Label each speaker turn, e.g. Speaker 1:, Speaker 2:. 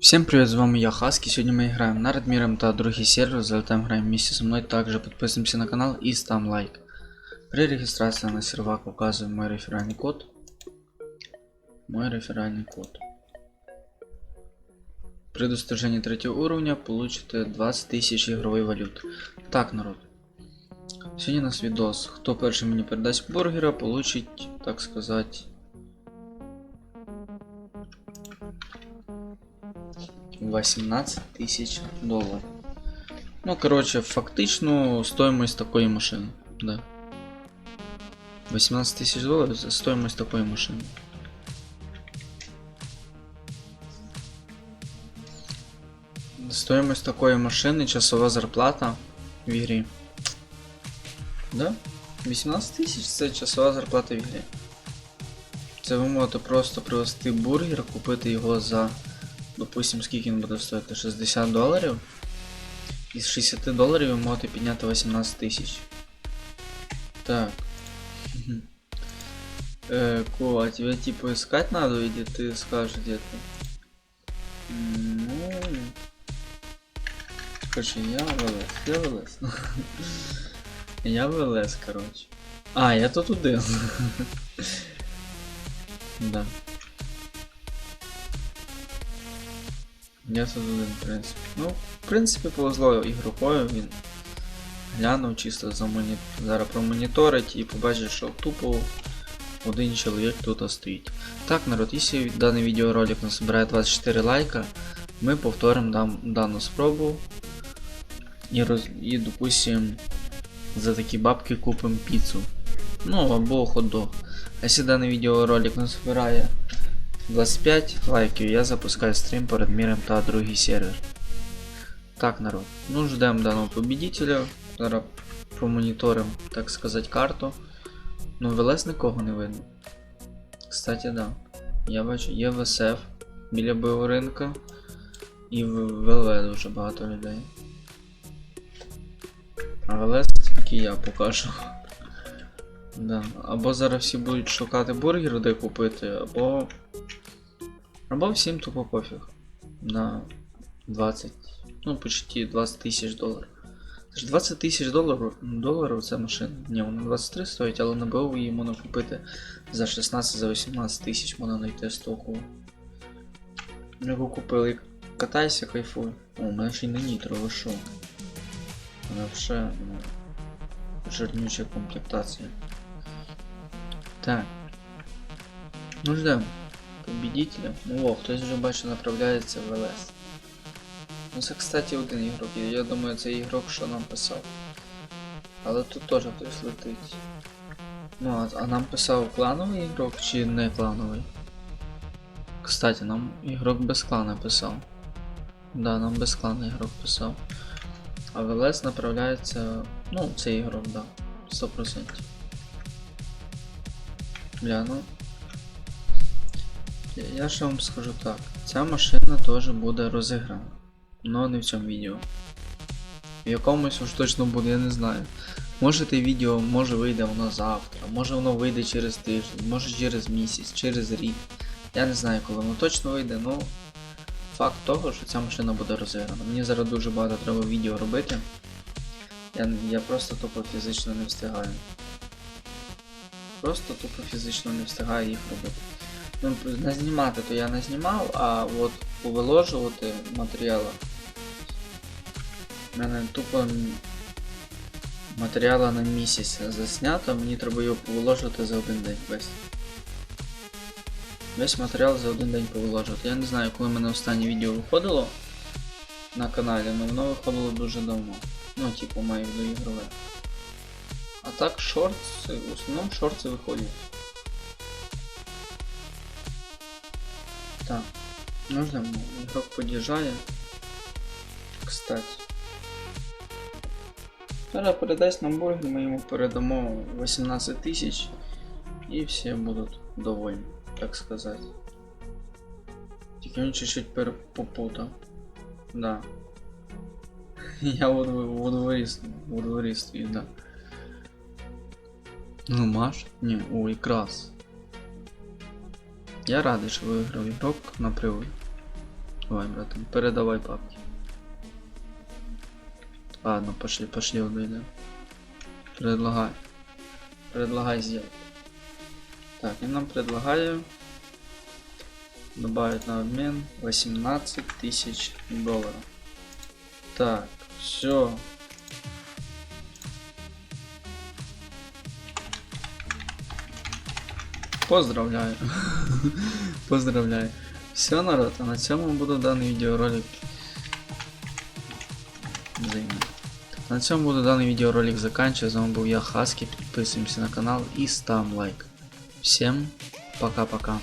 Speaker 1: Всем привет, с вами я Хаски. Сегодня мы играем на Радмиром та другий сервер. Залетаем, играем вместе со мной. Также подписываемся на канал и ставим лайк. При регистрации на сервак указываем мой реферальный код. Мой реферальный код. При достижении третьего уровня получите 20 тысяч игровой валют. Так, народ. Сьогодні у нас відос. Хто перший мені передасть бургера, получить, так сказать, 18 тысяч долларов. Ну, короче, фактично стоимость такой машины, да. 18 тысяч долларов за стоимость такой машины. Стоимость такой машины, часовая зарплата в игре. Да? 18 тисяч це часова зарплата в ігрі. Це ви можете просто привезти бургер, купити його за, допустим, скільки він буде стоїти? 60 доларів. Із 60 доларів ви можете підняти 18 тисяч. Так. Мгм. Э, Ко, а тебе типа искать надо, или ты скажешь где-то? М, Ну... Короче, я вылез, я вылез. Я вилез, коротше. А, я тут один. да. Тут один, в принципі. Ну, в принципі, повезло ігрокою, він глянув чисто за моні... зараз промоніторить і побачить, що тупо один чоловік тут стоїть. Так, народ, якщо даний відеоролик насобирає 24 лайка, ми повторимо дам... дану спробу. І, роз... і допустим, за такі бабки купимо піцу. Ну або хот-дог. Якщо даний відеоролик не збирає 25 лайків, я запускаю стрім перед міром та другий сервер. Так, народ. Ну ждемо даного победителя. Зараз промоніторимо, так сказати, карту. Ну, ВЛС нікого не видно. Кстати, да. Я бачу, є ВСФ біля бойового ринка. І в ВЛВ дуже багато людей. А ВЛС тільки я покажу. Да. Або зараз всі будуть шукати бургер, де купити, або. Або всім тупо пофіг. На 20. Ну, почти 20 тисяч доларів. Це ж 20 тисяч доларів, доларів це машина. Ні, вона 23 стоїть, але на БУ її можна купити за 16 за 18 тисяч можна знайти стоку. Його купили. Катайся, кайфуй. О, у мене ще й на нітро, ви що? Вона вже ну, жирнюча комплектація. Так. Ну ждем. Победителя. Ну о, хтось вже бачу направляється в ЛС. Ну це, кстати, один ігрок. Я думаю, це ігрок, що нам писав. Але тут теж хтось летить. Ну, а, а нам писав клановий ігрок чи не клановий? Кстати, нам ігрок без клана писав. Да, нам без клана ігрок писав. А ВЛС направляється. Ну, цей ігрок, да. 100%. Бля, ну. Я, ще вам скажу так. Ця машина теж буде розіграна. Но не в цьому відео. В якомусь уж точно буде, я не знаю. Може те відео може вийде воно завтра, може воно вийде через тиждень, може через місяць, через рік. Я не знаю, коли воно точно вийде, ну факт того, що ця машина буде розіграна. Мені зараз дуже багато треба відео робити. Я, я просто тупо фізично не встигаю. Просто тупо фізично не встигаю їх робити. Ну, не знімати, то я не знімав, а от повиложувати матеріали. У мене тупо матеріала на місяць заснято, мені треба його повиложувати за один день весь. Весь матеріал за один день повиложувати. Я не знаю, коли в мене останнє відео виходило на каналі, але воно виходило дуже давно. Ну, типу, маю до ігрове. А так шортси, в основному шорти виходять. Так, ну ждемо. Ігрок під'їжджає. Кстати. Зараз передасть нам бургер, ми йому передамо 18 тисяч і всі будуть довольні, так сказати. Тільки він чуть-чуть перепопутав. Да. Я во, дво- во дворі, во дворі да. Ну, Маш? Ні, о, якраз. Я радий, що виграв ігрок на приводі. Давай, братан, передавай папки. Ладно, пошли, пошли выйдем. Предлагай. Предлагай сделать. Так, и нам предлагаю добавить на обмен 18 тысяч долларов. Так, все. Поздравляю. Поздравляю. Все, народ, а на цьому буду даний відеоролик. Займи. На цьому буду даний відеоролик заканчивать. З вами був я Хаски. Підписуємося на канал і ставимо лайк. Всем пока-пока.